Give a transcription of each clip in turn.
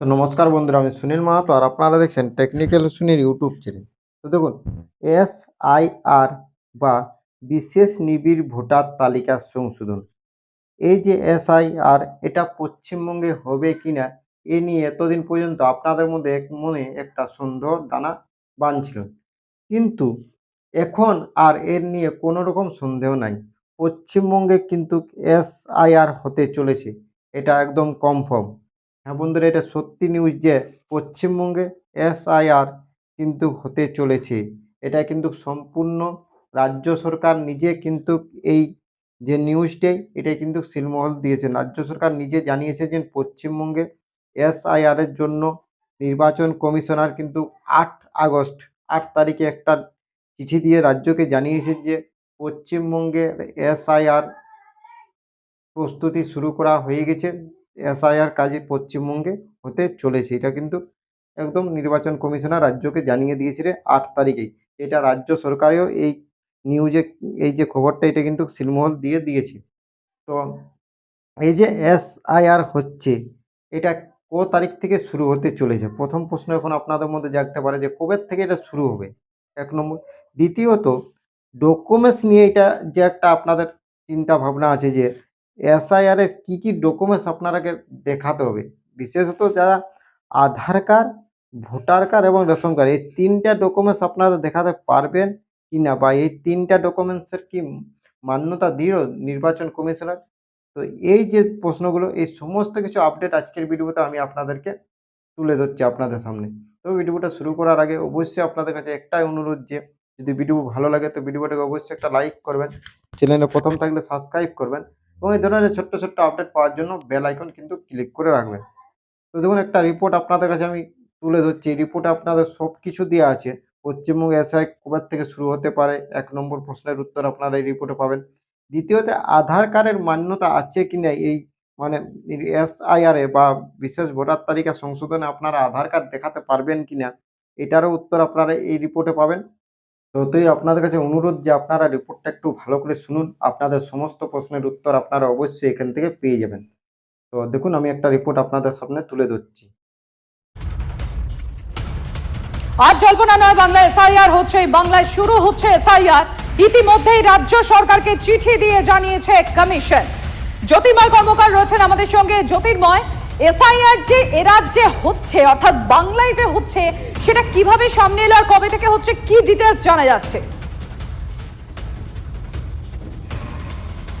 তো নমস্কার বন্ধুরা, আমি সুনীল মাহাতো আর আপনারা দেখছেন টেকনিক্যাল সুনীল ইউটিউব চ্যানেল তো দেখুন এস আই আর বা বিশেষ নিবিড় ভোটার তালিকা সংশোধন। এই যে এস আই আর এটা পশ্চিমবঙ্গে হবে কিনা, এ নিয়ে এতদিন পর্যন্ত আপনাদের মধ্যে এক মনে একটা সন্দেহ, দানা বানছিল কিন্তু এখন আর এর নিয়ে কোনো রকম সন্দেহ নাই। পশ্চিমবঙ্গে কিন্তু এস আই আর হতে চলেছে, এটা একদম কনফার্ম হ্যাঁ বন্ধুরা, এটা সত্যি নিউজ যে পশ্চিমবঙ্গে এসআইআর কিন্তু হতে চলেছে। এটা কিন্তু সম্পূর্ণ রাজ্য সরকার নিজে কিন্তু এই যে নিউজটাই এটা কিন্তু সিলমহল দিয়েছেন রাজ্য সরকার নিজে জানিয়েছে যে পশ্চিমবঙ্গে এসআইআর এর জন্য নির্বাচন কমিশনার কিন্তু আট আগস্ট, আট তারিখে একটা চিঠি দিয়ে রাজ্যকে জানিয়েছে যে পশ্চিমবঙ্গে এসআইআর প্রস্তুতি শুরু করা হয়ে গেছে। এসআইআর কাজে পশ্চিমবঙ্গে হতে চলেছে। এটা কিন্তু একদম নির্বাচন কমিশনার রাজ্যকে জানিয়ে দিয়েছিল আট তারিখেই। এটা রাজ্য সরকারেও এই নিউজে এই যে খবরটা, এটা কিন্তু সিলমোহর দিয়ে দিয়েছে। তো এই যে এসআইআর হচ্ছে, এটা ক তারিখ থেকে শুরু হতে চলেছে? প্রথম প্রশ্ন এখন আপনাদের মধ্যে জাগতে পারে যে কবে থেকে এটা শুরু হবে? এক নম্বর। দ্বিতীয়ত ডকুমেন্টস নিয়ে এটা যে একটা আপনাদের চিন্তা ভাবনা আছে যে এসআইআর কী কী ডকুমেন্টস আপনারাকে দেখাতে হবে? বিশেষত যারা আধার কার্ড, ভোটার কার্ড এবং রেশন কার্ড, এই তিনটা ডকুমেন্টস আপনারা দেখাতে পারবেন কি না বা এই তিনটা ডকুমেন্টসের কি মান্যতা দিল নির্বাচন কমিশনার? তো এই যে প্রশ্নগুলো, এই সমস্ত কিছু আপডেট আজকের ভিডিওতে আমি আপনাদেরকে তুলে ধরছি আপনাদের সামনে। তো ভিডিওটা শুরু করার আগে অবশ্যই আপনাদের কাছে একটাই অনুরোধ যে, যদি ভিডিও ভালো লাগে তো ভিডিওটাকে অবশ্যই একটা লাইক করবেন চ্যানেলে প্রথম থাকলে সাবস্ক্রাইব করবেন এবং এই ধরনের ছোট্ট ছোট্ট আপডেট পাওয়ার জন্য বেল আইকন কিন্তু ক্লিক করে রাখবেন। তো দেখুন, একটা রিপোর্ট আপনাদের কাছে আমি তুলে ধরছি। রিপোর্টে আপনাদের সব কিছু দেওয়া আছে। পশ্চিমবঙ্গ এসআই কবার থেকে শুরু হতে পারে? এক নম্বর প্রশ্নের উত্তর আপনারা এই রিপোর্টে পাবেন। দ্বিতীয়ত, আধার কার্ডের মান্যতা আছে কি না এই মানে এসআইআর বা বিশেষ ভোটার তালিকা সংশোধনে আপনারা আধার কার্ড দেখাতে পারবেন কি না? এটারও উত্তর আপনারা এই রিপোর্টে পাবেন। ততই আপনাদের কাছে অনুরোধ যে আপনারা রিপোর্টটা একটু ভালো করে শুনুন। আপনাদের সমস্ত প্রশ্নের উত্তর আপনারা অবশ্যই এখান থেকে পেয়ে যাবেন। তো দেখুন, আমি একটা রিপোর্ট আপনাদের সামনে তুলে ধরছি। আর জল্পনা নয় বাংলা এসআইআর হচ্ছে বাংলায় শুরু হচ্ছে এসআইআর ইতিমধ্যেই রাজ্য সরকারকে চিঠি দিয়ে জানিয়েছে কমিশন। জ্যোতির্ময় কর্মকার রয়েছেন আমাদের সঙ্গে। জ্যোতির্ময় এসআইআর যে এ রাজ্যে হচ্ছে, অর্থাৎ বাংলায় যে হচ্ছে সেটা কীভাবে সামনে এলো আর কবে থেকে হচ্ছে কি ডিটেলস জানা যাচ্ছে?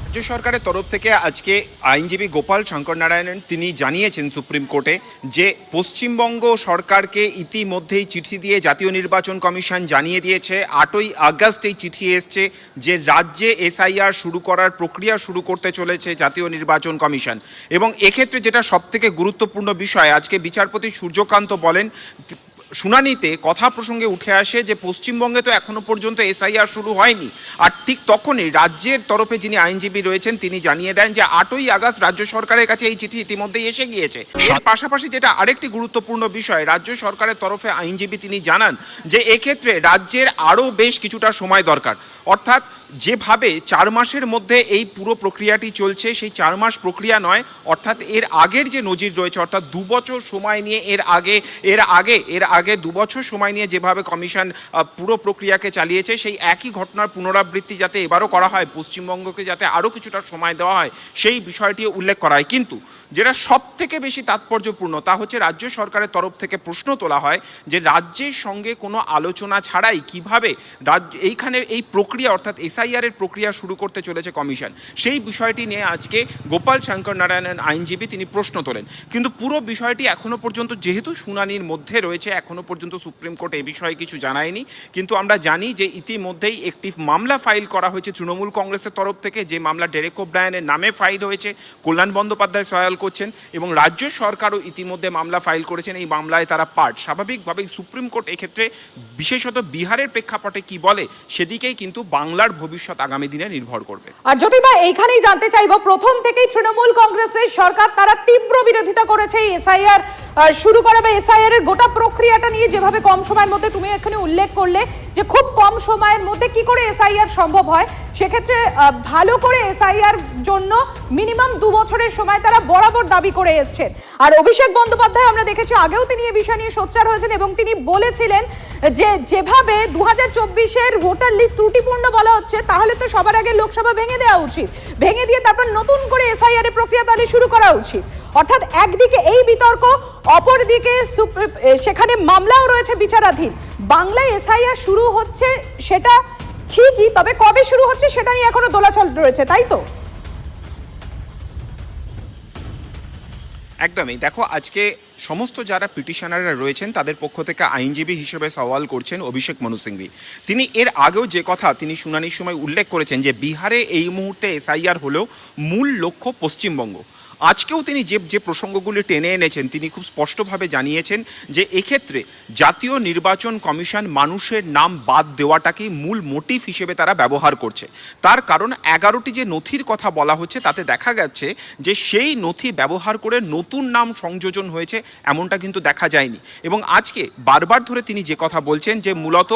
রাজ্য সরকারের তরফ থেকে আজকে আইনজীবী গোপাল শঙ্কর নারায়ণন তিনি জানিয়েছেন সুপ্রিম কোর্টে যে পশ্চিমবঙ্গ সরকারকে ইতিমধ্যেই চিঠি দিয়ে জাতীয় নির্বাচন কমিশন জানিয়ে দিয়েছে, আটই আগস্ট এই চিঠি এসছে যে রাজ্যে এসআইআর শুরু করার প্রক্রিয়া শুরু করতে চলেছে জাতীয় নির্বাচন কমিশন। এবং এক্ষেত্রে যেটা সবথেকে গুরুত্বপূর্ণ বিষয়, আজকে বিচারপতি সূর্যকান্ত বলেন শুনানিতে কথা প্রসঙ্গে উঠে আসে যে পশ্চিমবঙ্গে তো এখনও পর্যন্ত এসআইআর শুরু হয়নি। আর ঠিক তখনই রাজ্যের তরফে যিনি আইনজীবী রয়েছেন তিনি জানিয়ে দেন যে আটই আগস্ট রাজ্য সরকারের কাছে এই চিঠি ইতিমধ্যেই এসে গিয়েছে। এর পাশাপাশি যেটা আরেকটি গুরুত্বপূর্ণ বিষয় রাজ্য সরকারের তরফে আইনজীবী তিনি জানান যে এক্ষেত্রে রাজ্যের আরও বেশ কিছুটা সময় দরকার। অর্থাৎ যেভাবে চার মাসের মধ্যে এই পুরো প্রক্রিয়াটি চলছে সেই চার মাস প্রক্রিয়া নয় অর্থাৎ এর আগের যে নজির রয়েছে অর্থাৎ দু বছর সময় নিয়ে এর আগে এর আগে এর আগে দু বছর সময় নিয়ে যেভাবে কমিশন পুরো প্রক্রিয়াকে চালিয়েছে, সেই একই ঘটনার পুনরাবৃত্তি যাতে এবারও করা হয়, পশ্চিমবঙ্গকে যাতে আরও কিছুটা সময় দেওয়া হয়, সেই বিষয়টি উল্লেখ করা হয়। কিন্তু যেটা সব থেকে বেশি তাৎপর্যপূর্ণ, তা হচ্ছে রাজ্য সরকারের তরফ থেকে প্রশ্ন তোলা হয় যে রাজ্যের সঙ্গে কোনো আলোচনা ছাড়াই কীভাবে রাজ্য এইখানে এই প্রক্রিয়া, অর্থাৎ এসআইআর এর প্রক্রিয়া শুরু করতে চলেছে কমিশন, সেই বিষয়টি নিয়ে আজকে গোপাল শঙ্কর নারায়ণন আইনজীবী তিনি প্রশ্ন তোলেন। কিন্তু পুরো বিষয়টি এখনও পর্যন্ত যেহেতু শুনানির মধ্যে রয়েছে, এখনও পর্যন্ত সুপ্রিম কোর্ট এ বিষয়ে কিছু জানায়নি। কিন্তু আমরা জানি যে ইতিমধ্যেই একটি মামলা ফাইল করা হয়েছে তৃণমূল কংগ্রেসের তরফ থেকে, যে মামলা ডেরেক ওব্রায়নের নামে ফাইল হয়েছে, কল্যাণ বন্দ্যোপাধ্যায় সহায়ল করছেন এবং রাজ্য সরকারও ইতিমধ্যে মামলা ফাইল করেছেন। এই মামলায় তারা পার্ট। স্বাভাবিকভাবেই সুপ্রিম কোর্ট এক্ষেত্রে বিশেষত বিহারের প্রেক্ষাপটে কি বলে সেদিকেই কিন্তু বাংলার ভবিষ্যৎ আগামী দিনে নির্ভর করবে। আর যদি বা এইখানেই জানতে চাইব, প্রথম থেকেই তৃণমূল কংগ্রেসের সরকার তারা তীব্র বিরোধিতা করেছে এসআইআর শুরু করা বা এসআইআর এর গোটা প্রক্রিয়াটা প্রক্রিয়াটা নিয়ে যেভাবে কম সময়ের মধ্যে তুমি এখানে উল্লেখ করলে যে খুব কম সময়ের মধ্যে কি করে এসআইআর সম্ভব হয়, সেক্ষেত্রে ভালো করে এসআইআর জন্য মিনিমাম দু বছরের সময় তারা বরাবর দাবি করে এসছেন। আর অভিষেক বন্দ্যোপাধ্যায় আমরা দেখেছি আগেও তিনি এই বিষয় নিয়ে সোচ্চার হয়েছেন এবং তিনি বলেছিলেন যে যেভাবে দু হাজার চব্বিশের ভোটার লিস্ট ত্রুটিপূর্ণ বলা হচ্ছে, তাহলে তো সবার আগে লোকসভা ভেঙে দেওয়া উচিত। ভেঙে দিয়ে তারপর নতুন করে এসআইআর এর প্রক্রিয়া তাহলে শুরু করা উচিত। অর্থাৎ একদিকে এই বিতর্ক, অপরদিকে সেখানে মামলাও রয়েছে বিচারাধীন। বাংলায় এসআইআর শুরু হচ্ছে সেটা ঠিকই, তবে কবে শুরু হচ্ছে সেটা নিয়ে এখনও দোলাচল রয়েছে, তাই তো? একদমই। দেখো, আজকে সমস্ত যারা পিটিশনাররা রয়েছেন, তাদের পক্ষ থেকে আইনজীবী হিসেবে সওয়াল করছেন অভিষেক মনু সিংভি। তিনি এর আগেও যে কথা তিনি শুনানির সময় উল্লেখ করেছেন যে বিহারে এই মুহূর্তে এসআইআর হলেও মূল লক্ষ্য পশ্চিমবঙ্গ। আজকেও তিনি যে যে প্রসঙ্গগুলি টেনে এনেছেন, তিনি খুব স্পষ্টভাবে জানিয়েছেন যে এক্ষেত্রে জাতীয় নির্বাচন কমিশন মানুষের নাম বাদ দেওয়াটাকেই মূল মোটিভ হিসেবে তারা ব্যবহার করছে। তার কারণ এগারোটি যে নথির কথা বলা হচ্ছে, তাতে দেখা যাচ্ছে যে সেই নথি ব্যবহার করে নতুন নাম সংযোজন হয়েছে, এমনটা কিন্তু দেখা যায়নি। এবং আজকে বারবার ধরে তিনি যে কথা বলছেন যে মূলত